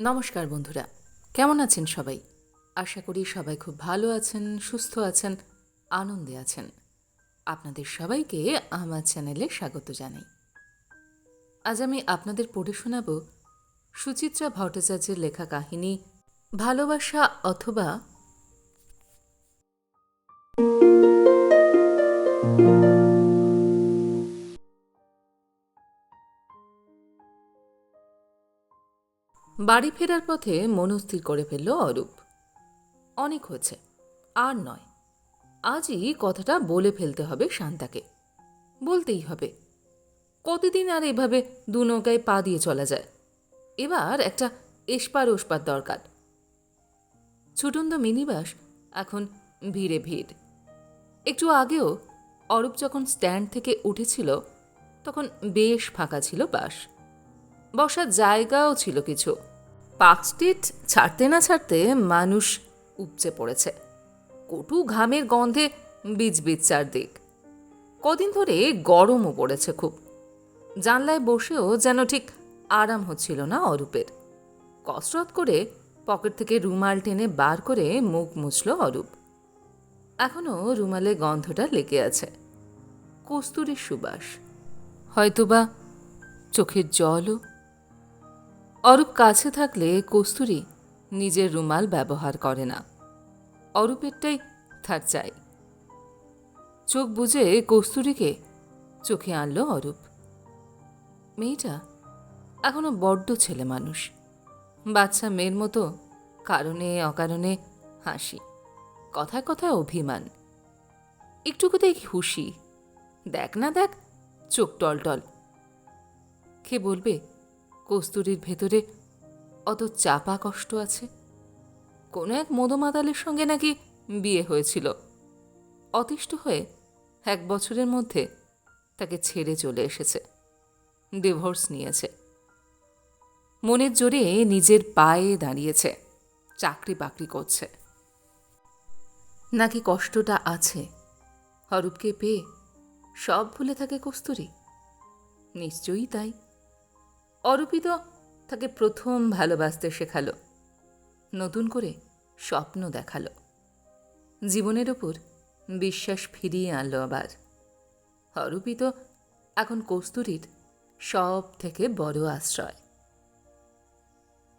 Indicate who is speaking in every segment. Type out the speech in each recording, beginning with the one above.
Speaker 1: নমস্কার বন্ধুরা, কেমন আছেন সবাই? আশা করি সবাই খুব ভালো আছেন, সুস্থ আছেন, আনন্দে আছেন। আপনাদের সবাইকে আমার চ্যানেলে স্বাগত জানাই। আজ আমি আপনাদের পড়ে শোনাব সুচিত্রা ভট্টাচার্যের লেখা কাহিনী ভালোবাসা অথবা বাড়ি ফেরার পথে মনস্থির করে ফেলল অরূপ। অনেক হয়েছে, আর নয়। আজই কথাটা বলে ফেলতে হবে শান্তাকে। বলতেই হবে, কতদিন আর এভাবে দু নৌকায় পা দিয়ে চলা যায়? এবার একটা এসপার ওসপার দরকার। ছুটন্দ মিনিবাস এখন ভিড়ে ভিড়। একটু আগেও অরূপ যখন স্ট্যান্ড থেকে উঠেছিল, তখন বেশ ফাঁকা ছিল বাস। বসার জায়গাও ছিল কিছু। পার্ক স্ট্রিট ছাড়তে না ছাড়তে মানুষ উপচে পড়েছে। কটু ঘামের গন্ধে বীজ বীজ চারদিক। কদিন ধরে গরমও পড়েছে খুব। জানলায় বসেও যেন ঠিক আরাম হচ্ছিল না অরূপের। কসরত করে পকেট থেকে রুমাল টেনে বার করে মুখ মুছল অরূপ। এখনও রুমালে গন্ধটা লেগে আছে। কস্তুরীর সুবাস। হয়তোবা চোখের জলও অরূপ কাছে থাকলে কস্তুরী নিজের রুমাল ব্যবহার করে না। অরূপেরটাই তার চাই। চোখ বুঝে কস্তুরীকে চোখে আনলো অরূপ। মেয়েটা এখনও বড্ড ছেলে মানুষ। বাচ্চা মেয়ের মতো কারণে অকারণে হাসি। কথায় কথায় অভিমান। একটুকুতেই খুশি দেখ না দেখ, চোখ টলটল। কে বলবে কস্তুরীর ভেতরে অত চাপা কষ্ট আছে? কোনো এক মদমাতালের সঙ্গে নাকি বিয়ে হয়েছিল? অতিষ্ঠ হয়ে এক বছরের মধ্যে তাকে ছেড়ে চলে এসেছে। ডিভোর্স নিয়েছে। মনের জোরে নিজের পায়ে দাঁড়িয়েছে। চাকরি বাকরি করছে। নাকি কষ্টটা আছে? হরূপকে পেয়ে সব ভুলে থাকে কস্তুরী। নিশ্চয়ই তাই। অরূপিত তাকে প্রথম ভালোবাসতে শেখালো, নতুন করে স্বপ্ন দেখাল। জীবনের ওপর বিশ্বাস ফিরিয়ে আনলো আবার। অরূপিত এখন কস্তুরীর সব থেকে বড় আশ্রয়।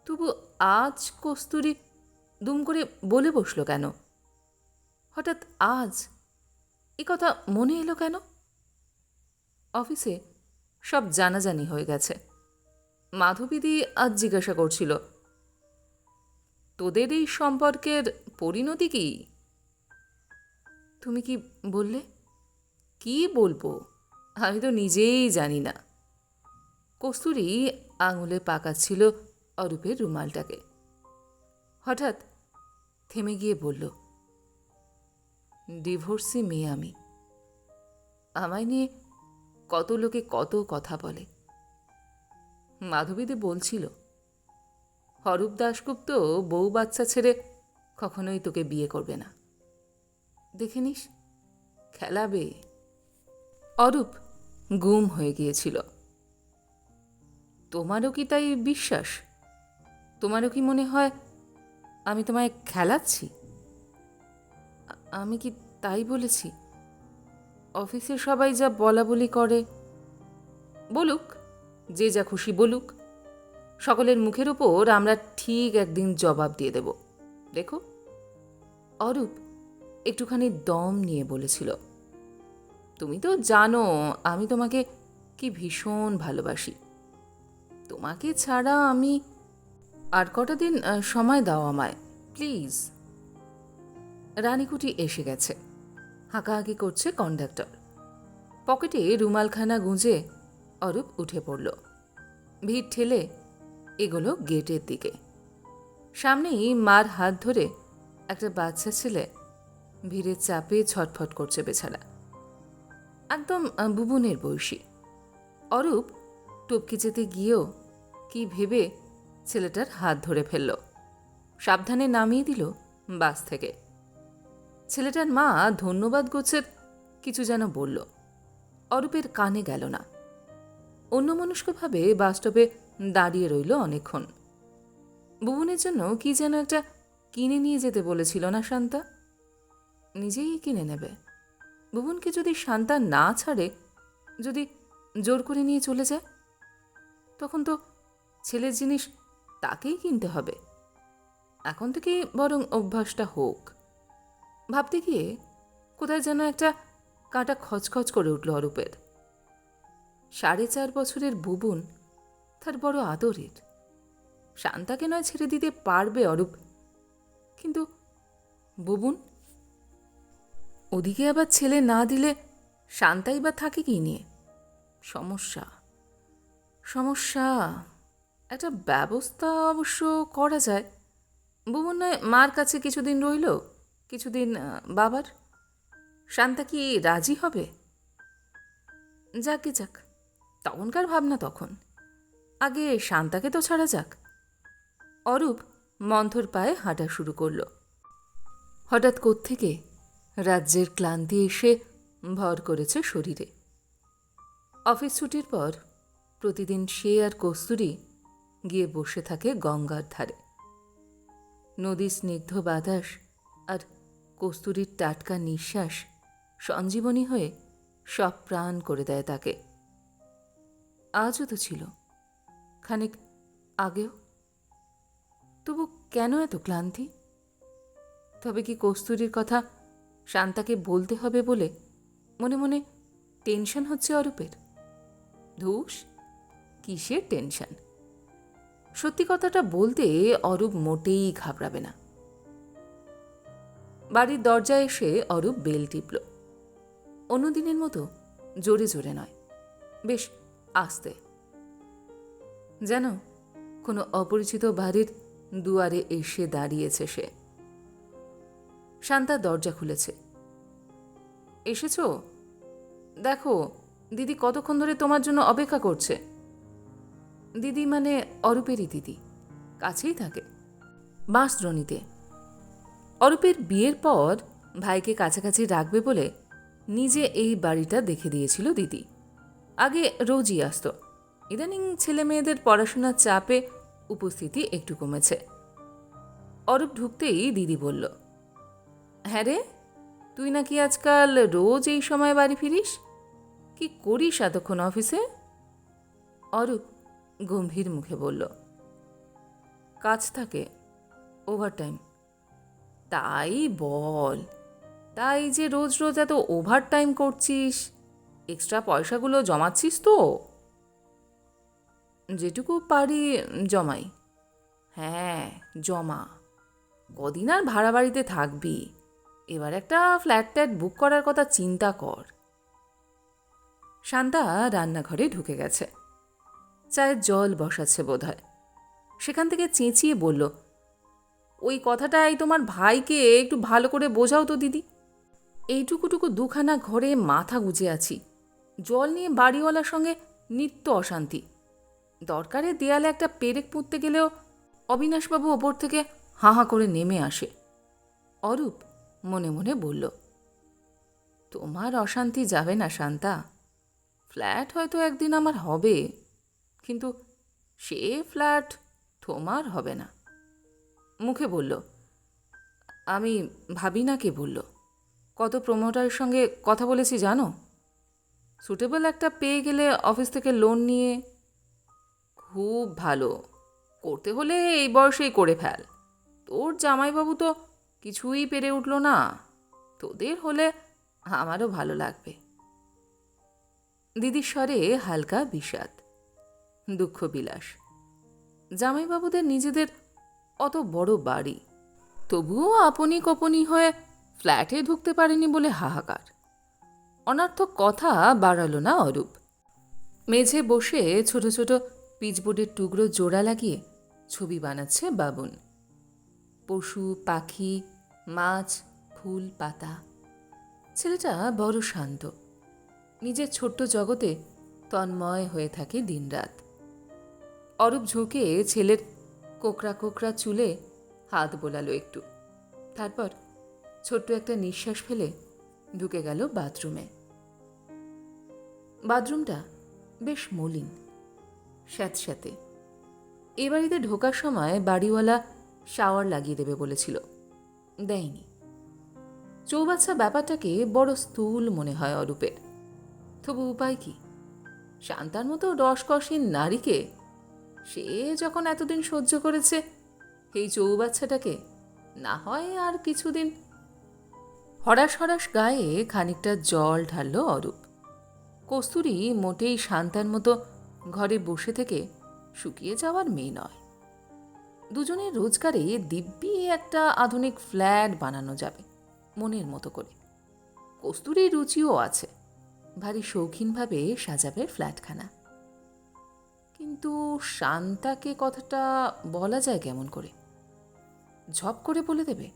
Speaker 1: তবু আজ কস্তুরী দুম করে বলে বসল কেন? হঠাৎ আজ এ কথা মনে এলো কেন? অফিসে সব জানাজানি হয়ে গেছে। মাধবীদি আজ জিজ্ঞাসা করছিল, তোদের এই সম্পর্কের পরিণতি কি? তুমি কি বললে? কি বলব? আমি তো নিজেই জানি না। কস্তুরি আঙুলে পাকাচ্ছিল অরূপের রুমালটাকে। হঠাৎ থেমে গিয়ে বলল, ডিভোর্সি মেয়ে আমি। আমায় নিয়ে কত লোকে কত কথা বলে। মাধবীদি বলছিল, হরূপ দাশগুপ্ত বউ বাচ্চা ছেড়ে কখনোই তোকে বিয়ে করবে না। দেখে নিস খেলাবে অরূপ গুম হয়ে গিয়েছিল। তোমারও কি তাই বিশ্বাস? তোমারও কি মনে হয় আমি তোমায় খেলাচ্ছি? আমি কি তাই বলেছি? অফিসে সবাই যা বলা বলি করে, বলুক। যে যা খুশি বলুক। সকলের মুখের ওপর আমরা ঠিক একদিন জবাব দিয়ে দেব। দেখো। অরূপ একটুখানি দম নিয়ে বলেছিল, তুমি তো জানো, আমি তোমাকে কি ভীষণ ভালোবাসি। তোমাকে ছাড়া আমি আর কটা দিন সময় দাও আমায়, প্লিজ। রানীকুটি এসে গেছে। হাঁকাহাঁকি করছে কন্ডাক্টর। পকেটে রুমালখানা গুঁজে অরূপ উঠে পড়ল। ভিড় ঠেলে এগোলো গেটের দিকে। সামনেই মার হাত ধরে একটা বাচ্চা ছেলে ভিড়ের চাপে ছটফট করছে বেছাড়া একদম বুবুনের বয়সী। অরূপ টপকে যেতে গিয়েও কি ভেবে ছেলেটার হাত ধরে ফেলল। সাবধানে নামিয়ে দিল বাস থেকে। ছেলেটার মা ধন্যবাদ গোছের কিছু যেন বলল। অরূপের কানে গেল না। অন্যমনস্কভাবে বাসস্টপে দাঁড়িয়ে রইল অনেকক্ষণ। বুবনের জন্য কি যেন একটা কিনে নিয়ে যেতে বলেছিল না শান্তা? নিজেই কিনে নেবে। ভুবনকে যদি শান্তা না ছাড়ে, যদি জোর করে নিয়ে চলে যায়, তখন তো ছেলের জিনিস তাকেই কিনতে হবে। এখন থেকে বরং অভ্যাসটা হোক। ভাবতে গিয়ে কোথায় যেন একটা কাঁটা খচখচ করে উঠল অরূপের। সাড়ে চার বছরের বুবুন তার বড় আদরের। শান্তাকে নয় ছেড়ে দিতে পারবে অরূপ। কিন্তু বুবুন, ওদিকে আবার ছেলে না দিলে শান্তাই বা থাকে কি নিয়ে? সমস্যা সমস্যা। একটা ব্যবস্থা অবশ্য করা যায়। বুবুন নয় মার কাছে কিছুদিন রইল, কিছুদিন বাবার। শান্তা কি রাজি হবে? যাকে, যাক। তখনকার ভাবনা তখন। আগে শান্তাকে তো ছাড়া যাক। অরূপ মন্থর পায়ে হাঁটা শুরু করল। হঠাৎ কোত্থেকে রাজ্যের ক্লান্তি এসে ভর করেছে শরীরে। অফিস ছুটির পর প্রতিদিন সে আর কস্তুরি গিয়ে বসে থাকে গঙ্গার ধারে। নদীর স্নিগ্ধ বাতাস আর কস্তুরীর টাটকা নিঃশ্বাস সঞ্জীবনী হয়ে সব প্রাণ করে দেয় তাকে। আজও তো ছিল। খানিক আগেও। তবু কেন এত ক্লান্তি? তবে কি কস্তুরীর কথা শান্তাকে বলতে হবে বলে মনে মনে টেনশন হচ্ছে অরূপের? ধূস, কিসের টেনশন? সত্যি কথাটা বলতে অরূপ মোটেই ঘাবড়াবে না। বাড়ির দরজায় এসে অরূপ বেল টিপল। অন্যদিনের মতো জোরে জোরে নয়। বেশ আস্তে। যেন কোনো অপরিচিত বাড়ির দুয়ারে এসে দাঁড়িয়েছে সে। শান্তা দরজা খুলেছে। এসেছ? দেখো, দিদি কতক্ষণ ধরে তোমার জন্য অপেক্ষা করছে। দিদি মানে অরূপেরই দিদি, কাছেই থাকে, বাঁশদ্রণীতে। অরূপের বিয়ের পর ভাইকে কাছাকাছি রাখবে বলে নিজে এই বাড়িটা দেখে দিয়েছিল দিদি। আগে রোজই আসতো। ইদানিং ছেলে মেয়েদের পড়াশোনার চাপে উপস্থিতি একটু কমেছে। অরূপ ঢুকতেই দিদি বলল হ্যাঁ রে, তুই নাকি আজকাল রোজ এই সময় বাড়ি ফিরিস? কি করিস এতক্ষণ অফিসে? অরূপ গম্ভীর মুখে বলল, কাজ থাকে, ওভারটাইম। তাই বল, তাই যে রোজ রোজ এত ওভার টাইম করছিস? এক্সট্রা পয়সাগুলো জমাচ্ছিস তো? যেটুকু পারি জমাই। হ্যাঁ জমা। কদিন আর ভাড়া বাড়িতে থাকবি। এবার একটা ফ্ল্যাট ট্যাট বুক করার কথা চিন্তা কর। শান্তা রান্নাঘরে ঢুকে গেছে। চায়ের জল বসাচ্ছে বোধহয়। সেখান থেকে চেঁচিয়ে বলল, ওই কথাটাই তোমার ভাইকে একটু ভালো করে বোঝাও তো দিদি। এইটুকুটুকু দুখানা ঘরে মাথা গুজে আছি। জল নিয়ে বাড়িওয়ালার সঙ্গে নিত্য অশান্তি। দরকারে দেয়ালে একটা পেরেক পুঁততে গেলেও অবিনাশবাবু ওপর থেকে হাঁ হাঁ করে নেমে আসে। অরূপ মনে মনে বলল, তোমার অশান্তি যাবে না শান্তা। ফ্ল্যাট হয়তো একদিন আমার হবে, কিন্তু সে ফ্ল্যাট তোমার হবে না। মুখে বলল, আমি ভাবি না কে বলল। কত প্রমোটারের সঙ্গে কথা বলেছি জানো? সুটেবল একটা পেয়ে গেলে অফিস থেকে লোন নিয়ে খুব ভালো। করতে হলে এই বয়সেই করে ফেল। তোর জামাইবাবু তো কিছুই পেরে উঠল না। তোদের হলে আমারও ভালো লাগবে। দিদির স্বরে হালকা বিষাদ, দুঃখ বিলাস। জামাইবাবুদের নিজেদের অত বড় বাড়ি, তবুও আপনি কপনি হয়ে ফ্ল্যাটে ঢুকতে পারেনি বলে হাহাকার। অনার্থক কথা বাড়ালো না অরূপ। মেঝে বসে ছোট ছোট পিচবোর্ডের টুকরো জোড়া লাগিয়ে ছবি বানাচ্ছে বাবুন। পশু, পাখি, মাছ, ফুল, পাতা। ছেলেটা বড় শান্ত। নিজের ছোট্ট জগতে তন্ময় হয়ে থাকে দিনরাত। অরূপ ঝুঁকে ছেলের কোকড়া কোকড়া চুলে হাত বোলালো একটু। তারপর ছোট্ট একটা নিঃশ্বাস ফেলে ঢুকে গেল বাথরুমে। বাথরুমটা বেশ মলিন, স্যাঁতস্যাঁতে। এ বাড়িতে ঢোকার সময় বাড়িওয়ালা শাওয়ার লাগিয়ে দেবে বলেছিল, দেয়নি। চৌবাচ্চা ব্যাপারটাকে বড় স্থূল মনে হয় অরূপের। তবু উপায় কি? শান্তার মতো রসকসীন নারীকে সে যখন এতদিন সহ্য করেছে, এই চৌবাচ্চাটাকে না হয় আর কিছুদিন হরাস হরাস গায়ে খানিকটা জল ঢালল অরূপ। কস্তুরী মোটেই শান্তার মতো ঘরে বসে থেকে শুকিয়ে যাওয়ার মেয়ে নয়। দুজনের রোজগারে দিব্যি একটা আধুনিক ফ্ল্যাট বানানো যাবে, মনের মতো করে। কস্তুরীর রুচিও আছে, ভারী শৌখিনভাবে সাজাবে ফ্ল্যাটখানা। কিন্তু শান্তাকে কথাটা বলা যায় কেমন করে? ঝপ করে বলে দেবে।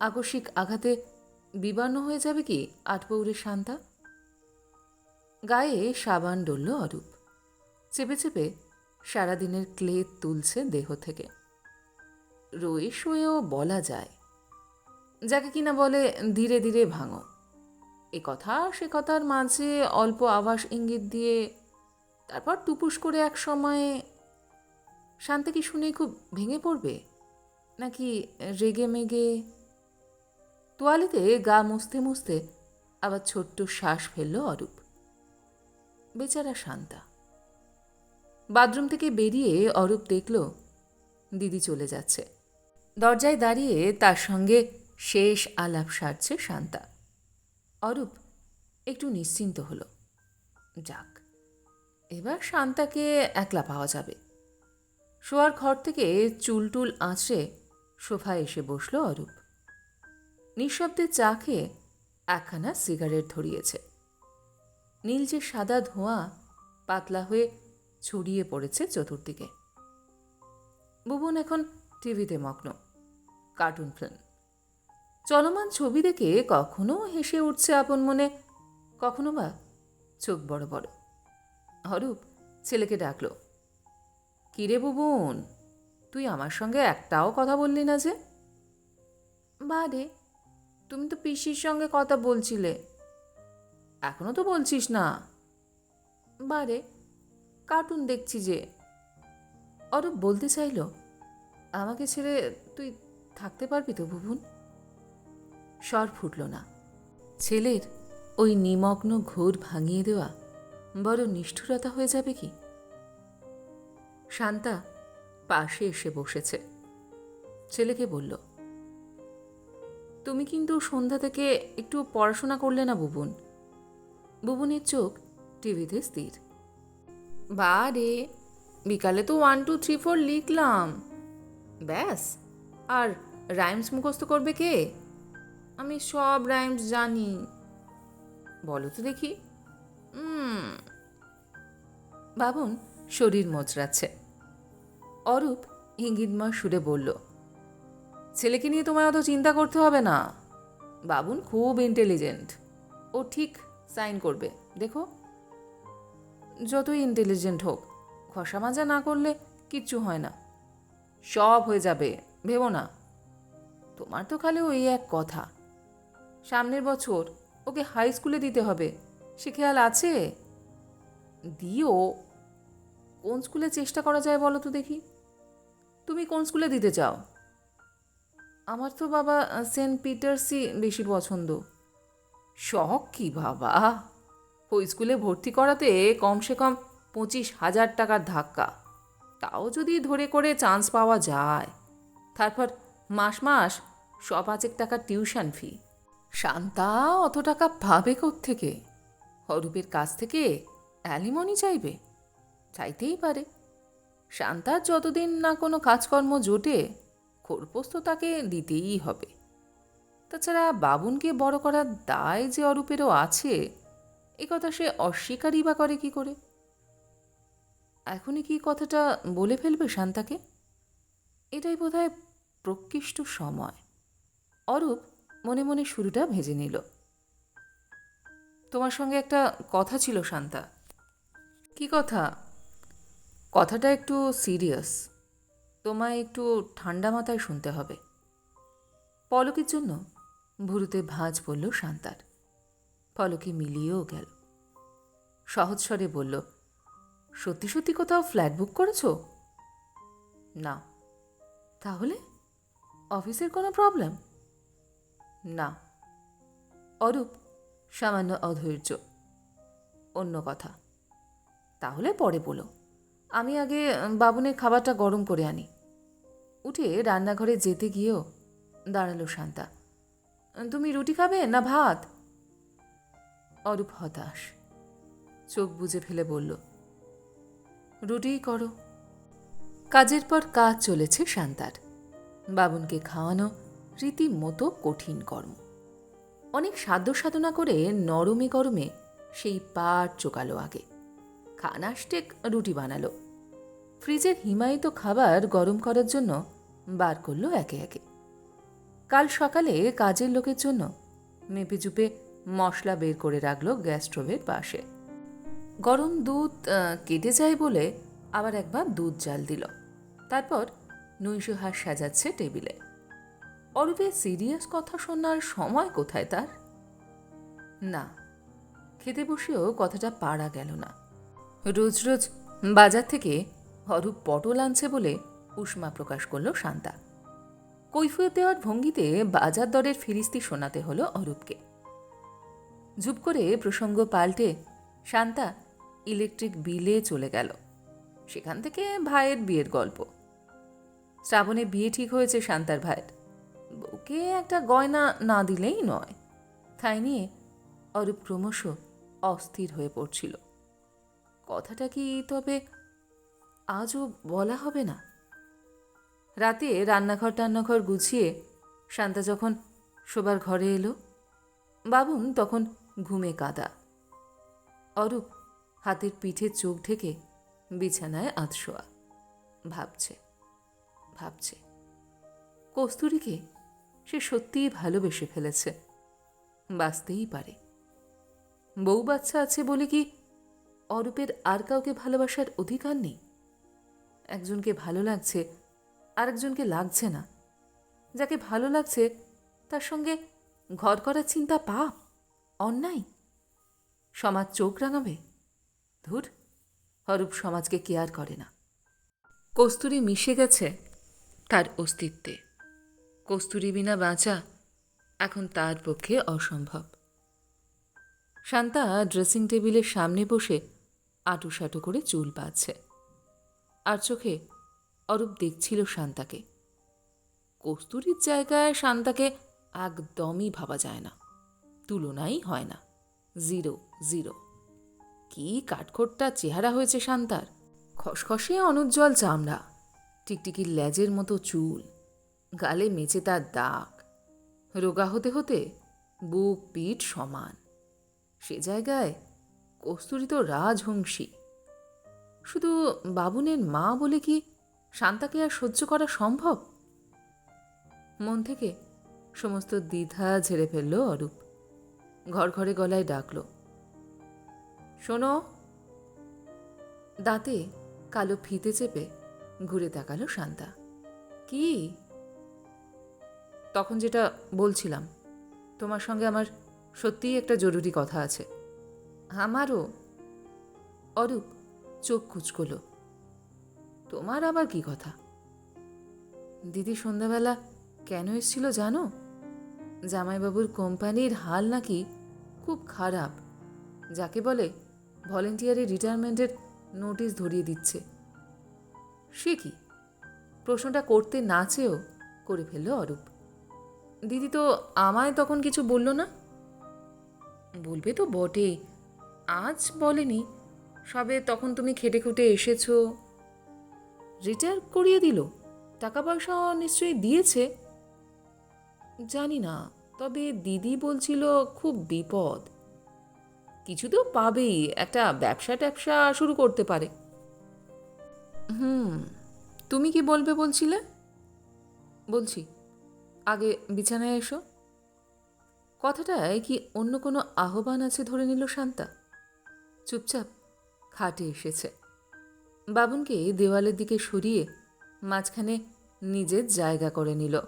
Speaker 1: আকস্মিক আঘাতে বিবর্ণ হয়ে যাবে কি আটপৌরের শান্তা? গায়ে সাবান ডলল অরূপ। চেপে চেপে সারাদিনের ক্লেদ তুলছে দেহ থেকে। রয়ে শোয়েও বলা যায়, যাকে কিনা বলে ধীরে ধীরে ভাঙো। এ কথা সে কথার মাঝে অল্প আভাস ইঙ্গিত দিয়ে তারপর টুপুস করে এক সময়ে, শান্তি কি শুনে খুব ভেঙে পড়বে? নাকি রেগে মেগে? তোয়ালিতে গা মুছতে মুছতে আবার ছোট্ট শ্বাস ফেলল অরূপ। বেচারা শান্তা। বাথরুম থেকে বেরিয়ে অরূপ দেখল, দিদি চলে যাচ্ছে। দরজায় দাঁড়িয়ে তার সঙ্গে শেষ আলাপ সারছে শান্তা। অরূপ একটু নিশ্চিন্ত হলো। যাক, এবার শান্তাকে একলা পাওয়া যাবে। শোয়ার ঘর থেকে চুলটুল আঁচড়ে সোফায় এসে বসল অরূপ। নিঃশব্দে চা খেয়ে একখানা সিগারেট ধরিয়েছে। নীলচে সাদা ধোঁয়া পাতলা হয়ে ছড়িয়ে পড়েছে চতুর্দিকে। ভুবন এখন টিভিতে মগ্ন, কার্টুন ফিল্ম। চলমান ছবি দেখে কখনো হেসে উঠছে আপন মনে, কখনো বা চোখ বড় বড়। হরূপ ছেলেকে ডাকলো কিরে বুবুন, তুই আমার সঙ্গে একটাও কথা বললি না যে? বারে তুমি তো পিসির সঙ্গে কথা বলছিলে এখনও তো বলছিস না। বারে কার্টুন দেখছি যে। অরূপ বলতে চাইল, আমাকে ছেড়ে তুই থাকতে পারবি তো বুবুন? স্বর ফুটল না। ছেলের ওই নিমগ্ন ঘোর ভাঙিয়ে দেওয়া বড় নিষ্ঠুরতা হয়ে যাবে কি? শান্তা পাশে এসে বসেছে। ছেলেকে বলল, তুমি কিন্তু সন্ধ্যা থেকে একটু পড়াশোনা করলে না বুবুন? বুবুনের চোখ টিভিতে স্থির। বা রে বিকালে তো ওয়ান টু থ্রি ফোর লিখলাম। ব্যাস, আর রাইমস মুখস্থ করবে কে? আমি সব রাইমস জানি। বলো তো দেখি। বাবুন শরীর মোচড়াচ্ছে। অরূপ ইঙ্গিতময় সুরে বলল, ছেলেকে নিয়ে তোমায় অত চিন্তা করতে হবে না। বাবুন খুব ইন্টেলিজেন্ট ও ঠিক সাইন করবে। দেখো। যতই ইন্টেলিজেন্ট হোক ঘষা মাজা না করলে কিচ্ছু হয় না। সব হয়ে যাবে, ভেবো না। তোমার তো খালি ওই এক কথা। সামনের বছর ওকে হাই স্কুলে দিতে হবে। সে খেয়াল আছে? দিও। কোন স্কুলে চেষ্টা করা যায় বলো তো দেখি। তুমি কোন স্কুলে দিতে চাও? আমার তো বাবা সেন্ট পিটার্সই বেশি পছন্দ। শখ কি বাবা? ওই স্কুলে ভর্তি করাতে কমসে কম পঁচিশ হাজার টাকার ধাক্কা। তাও যদি ধরে করে চান্স পাওয়া যায়। তারপর মাস মাস শ পাঁচেক টাকার টিউশন ফি শান্তা, অত টাকা পাবে থেকে অরূপের কাছ থেকে অ্যালিমনি চাইবে? চাইতেই পারে। শান্তার যতদিন না কোনো কাজকর্ম জোটে খোরপোশ তো তাকে দিতেই হবে। তাছাড়া বাবুনকে বড় করার দায় যে অরূপেরও আছে, এ কথা সে অস্বীকারই বা করে কি করে? এখনই কি কথাটা বলে ফেলবে শান্তাকে? এটাই বোধ হয় প্রকৃষ্ট সময়। অরূপ মনে মনে শুরুটা ভেজে নিল। তোমার সঙ্গে একটা কথা ছিল শান্তা। কি কথা? কথাটা একটু সিরিয়াস। তোমায় একটু ঠান্ডা মাথায় শুনতে হবে। পলকের জন্য? ভুরুতে ভাঁজ পড়ল শান্তার। পলকে মিলিয়েও গেল। সহজ স্বরে বলল, সত্যি সত্যি কোথাও ফ্ল্যাট বুক করেছ? না। তাহলে অফিসের কোনো প্রবলেম? না। অরূপ, সামান্য অধৈর্য। অন্য কথা। তাহলে পরে বলো। আমি আগে বাবুনের খাবারটা গরম করে আনি। উঠে রান্নাঘরে যেতে গিয়েও দাঁড়াল শান্তা। তুমি রুটি খাবে না ভাত? অরূপ হতাশ। চোখ বুজে ফেলে বলল রুটিই করো। কাজের পর কাজ চলেছে শান্তার। বাবুনকে খাওয়ানো রীতিমতো কঠিন কর্ম। অনেক সাধ্য সাধনা করে নরমে গরমে সেই পাট চোকালো আগে। খানাস্টেক রুটি বানালো। ফ্রিজের হিমায়িত খাবার গরম করার জন্য বার করল একে একে। কাল সকালে কাজের লোকের জন্য মেপে চুপে মশলা বের করে রাখল গ্যাস স্টোভের পাশে। গরম দুধ কেটে যায় বলে আবার একবার দুধ জাল দিল। তারপর নৈশহাস সাজাচ্ছে টেবিলে। অরূপের সিরিয়াস কথা শোনার সময় কোথায় তার? না, খেতে বসেও কথাটা পারা গেল না। রোজ রোজ বাজার থেকে অরূপ পটল আনছে বলে উষ্মা প্রকাশ করল শান্তা। কৈফিয়ত দেওয়ার ভঙ্গিতে বাজার দরের ফিরিস্তি শোনাতে হলো অরূপকে। ঝুপ করে প্রসঙ্গ পাল্টে শান্তা ইলেকট্রিক বিলে চলে গেল। সেখান থেকে ভাইয়ের বিয়ের গল্প। শ্রাবণে বিয়ে ঠিক হয়েছে শান্তার ভাইয়ের। বউকে একটা গয়না না দিলেই নয়। তাই নিয়ে অরূপ ক্রমশ অস্থির হয়ে পড়ছিল। কথাটা কি তবে আজও বলা হবে না? রাতে রান্নাঘর টান্নাঘর গুছিয়ে শান্তা যখন শোবার ঘরে এলো, বাবুন তখন ঘুমে কাদা। অরূপ হাতের পিঠে চোখ ঢেকে বিছানায় আধশোয়া ভাবছে ভাবছে, কস্তুরীকে সে সত্যিই ভালোবেসে ফেলেছে, বাঁচতেই পারে। বউ বাচ্চা আছে বলে কি অরূপের আর কাউকে ভালোবাসার অধিকার নেই? একজনকে ভালো লাগছে আরেকজনকে লাগছে না। যাকে ভালো লাগছে, তার সঙ্গে ঘর করার চিন্তা পাপ, অন্যায়। সমাজ চোখ রাঙাবে। ধুর, হরূপ সমাজকে কেয়ার করে না। কস্তুরী মিশে গেছে তার অস্তিত্বে। কস্তুরী বিনা বাঁচা এখন তার পক্ষে অসম্ভব। শান্তা ড্রেসিং টেবিলের সামনে বসে আটুসাটু করে চুল পাচ্ছে আর চোখে অরূপ দেখছিল শান্তাকে। কস্তুরীর জায়গায় শান্তাকে একদমই ভাবা যায় না। তুলনাই হয় না। Zero zero. কি কাঠখোট্টা চেহারা হয়েছে শান্তার। খসখসে অনুজ্জ্বল চামড়া। টিকটিকির লেজের মতো চুল। গালে মেচে তার দাগ। রোগা হতে হতে বুক, পিঠ সমান। সে জায়গায় কস্তুরী তো রাজহংসী। শুধু বাবুনের মা বলে কি শান্তাকে আর সহ্য করা সম্ভব? মন থেকে সমস্ত দ্বিধা ঝেড়ে ফেলল অরূপ। ঘর ঘরে গলায় ডাকল, শোনো। দাঁতে কালো ফিতে চেপে ঘুরে তাকালো শান্তা। কি? তখন যেটা বলছিলাম, তোমার সঙ্গে আমার সত্যিই একটা জরুরি কথা আছে। আমারও? অরূপ চোখ কুচকলো। তোমার আবার কি কথা? দিদি সন্ধ্যাবেলা কেন এসেছিল জানো? জামাইবাবুর কোম্পানির হাল নাকি খুব খারাপ, যাকে বলে ভলেন্টিয়ারি রিটায়ারমেন্টের নোটিশ ধরিয়ে দিচ্ছে। সে কি? প্রশ্নটা করতে না চেয়েও করে ফেলল অরূপ। দিদি তো আমায় তখন কিছু বলল না? বলবে তো বটে আজ বলেনি, সবে তখন তুমি খেটে খুটে এসেছ। রিটায়ার করিয়ে দিল। টাকা পয়সা নিশ্চয়ই দিয়েছে? জানি না তবে দিদি বলছিল খুব বিপদ। কিছু তো পাবেই, একটা ব্যবসা ট্যাবসা শুরু করতে পারে। হুম, তুমি কি বলবে বলছিলে? বলছি, আগে বিছানায় এসো। কথাটায় কি অন্য কোনো আহ্বান আছে ধরে নিল শান্তা? চুপচাপ খাটে এসেছে। বাবুনকে দেওয়ালের দিকে সরিয়ে মাঝখানে নিজের জায়গা করে নিল।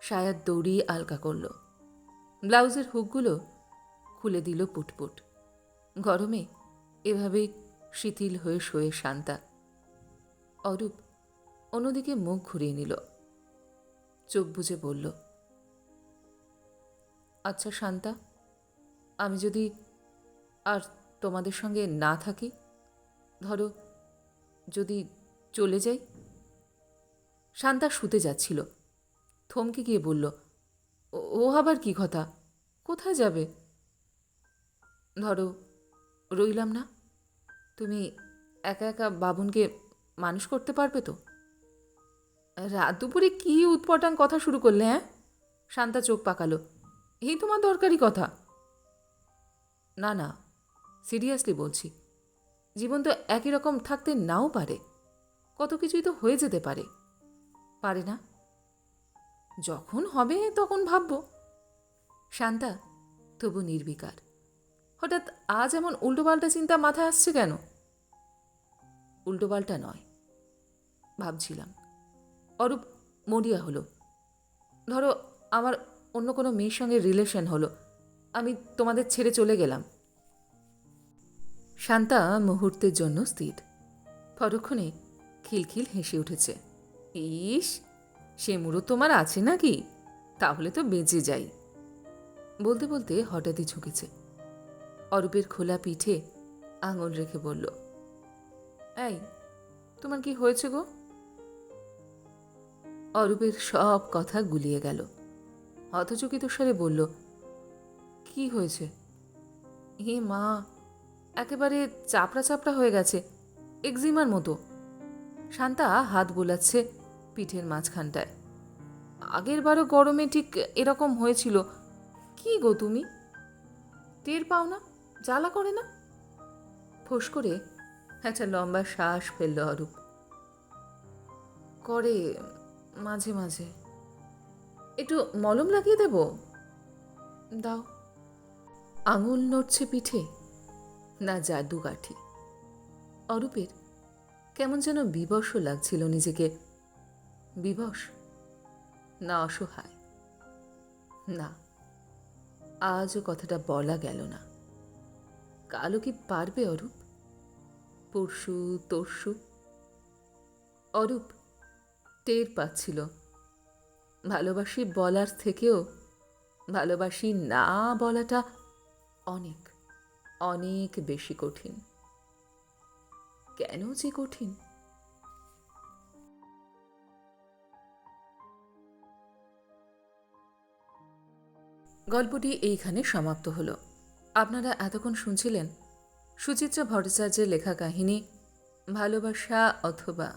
Speaker 1: সায়ার দড়ি আলকা করল। ব্লাউজের হুকগুলো খুলে দিল পুটপুট। গরমে এভাবেই শিথিল হয়ে শোয়ে শান্তা। অরূপ অন্যদিকে মুখ ঘুরিয়ে নিল। চোখ বুজে বলল আচ্ছা শান্তা, আমি যদি আর তোমাদের সঙ্গে না থাকি, ধরো যদি চলে যাই? শান্তা শুতে যাচ্ছিল। থমকে গিয়ে বলল, "ও- আবার কি কথা? কোথায় যাবে? ধরো, রইলাম না। তুমি একা একা বাবুনকে মানুষ করতে পারবে তো? রাত দুপুরে কী উৎপটাং কথা শুরু করলে হ্যাঁ? শান্তা চোখ পাকালো। এই তোমার দরকারি কথা? না না, সিরিয়াসলি বলছি। জীবন তো একই রকম থাকতে নাও পারে। কত কিছুই তো হয়ে যেতে পারে। পারে না। যখন হবে তখন ভাববো। শান্তা, তবু নির্বিকার। হঠাৎ আজ এমন উল্টোপাল্টা চিন্তা মাথায় আসছে কেন? উল্টোপাল্টা নয়, ভাবছিলাম। অরূপ মরিয়া হলো। ধরো, আমার অন্য কোনো মেয়ের সঙ্গে রিলেশন হলো। আমি তোমাদের ছেড়ে চলে গেলাম। শান্তা মুহূর্তের জন্য স্থির। পরক্ষণে খিলখিল হেসে উঠেছে, ইস, সে মুড়ো তোমার আছে নাকি? তাহলে তো বেঁচে যাই। বলতে বলতে হঠাৎই ঝুঁকেছে। অরূপের খোলা পিঠে আঙুল রেখে বলল, এই, তোমার কি হয়েছে গো? অরূপের সব কথা গুলিয়ে গেল। হতচকিত স্বরে বলল, কি হয়েছে? হে মা একেবারে চাপড়া চাপড়া হয়ে গেছে, এক্সিমার মতো। শান্তা হাত বোলাচ্ছে পিঠের মাঝখানটায়। আগের বারও গরমে ঠিক এরকম হয়েছিল। কি গো তুমি? টের পাও না? জ্বালা করে না? ফোস করে একটা লম্বা শ্বাস ফেলল অরূপ। করে মাঝে মাঝে। একটু মলম লাগিয়ে দেব? দাও। আঙুল নড়ছে পিঠে। না জাদু কাঠি অরূপের কেমন যেন বিবশ লাগছিল নিজেকে। বিবশ না অসহায়। না, আজও কথাটা বলা গেল না। কালো কি পারবে অরূপ? পরশু, তরশু? অরূপ টের পাচ্ছিল। ভালোবাসি বলার থেকেও ভালোবাসি না বলাটা অনেক। অনেক বেশি কঠিন। কেন যে কঠিন? গল্পটি এইখানে সমাপ্ত হলো। আপনারা এতক্ষণ শুনছিলেন সুচিত্রা ভট্টাচার্যের লেখা কাহিনী ভালোবাসা অথবা।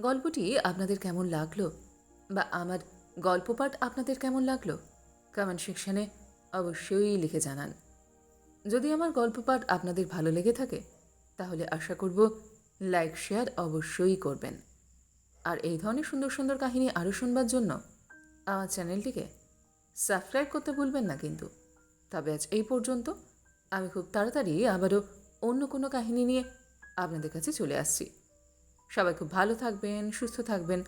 Speaker 1: গল্পটি আপনাদের কেমন লাগল বা আমার গল্প পাঠ আপনাদের কেমন লাগল? কমেন্ট সেকশনে অবশ্যই লিখে জানান। যদি আমার গল্প পাঠ আপনাদের ভালো লেগে থাকে, তাহলে আশা করব লাইক, শেয়ার অবশ্যই করবেন। আর এই ধরনের সুন্দর সুন্দর কাহিনী আরও শুনবার জন্য আমার চ্যানেলটিকে সাবস্ক্রাইব করতে ভুলবেন না কিন্তু। তবে আজ এই পর্যন্ত আমি খুব তাড়াতাড়ি আবারও অন্য কোনো কাহিনী নিয়ে আপনাদের কাছে চলে আসছি। সবাই খুব ভালো থাকবেন, সুস্থ থাকবেন,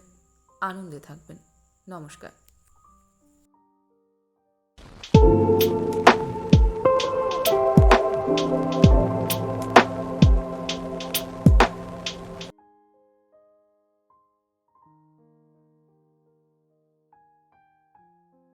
Speaker 1: আনন্দে থাকবেন। নমস্কার।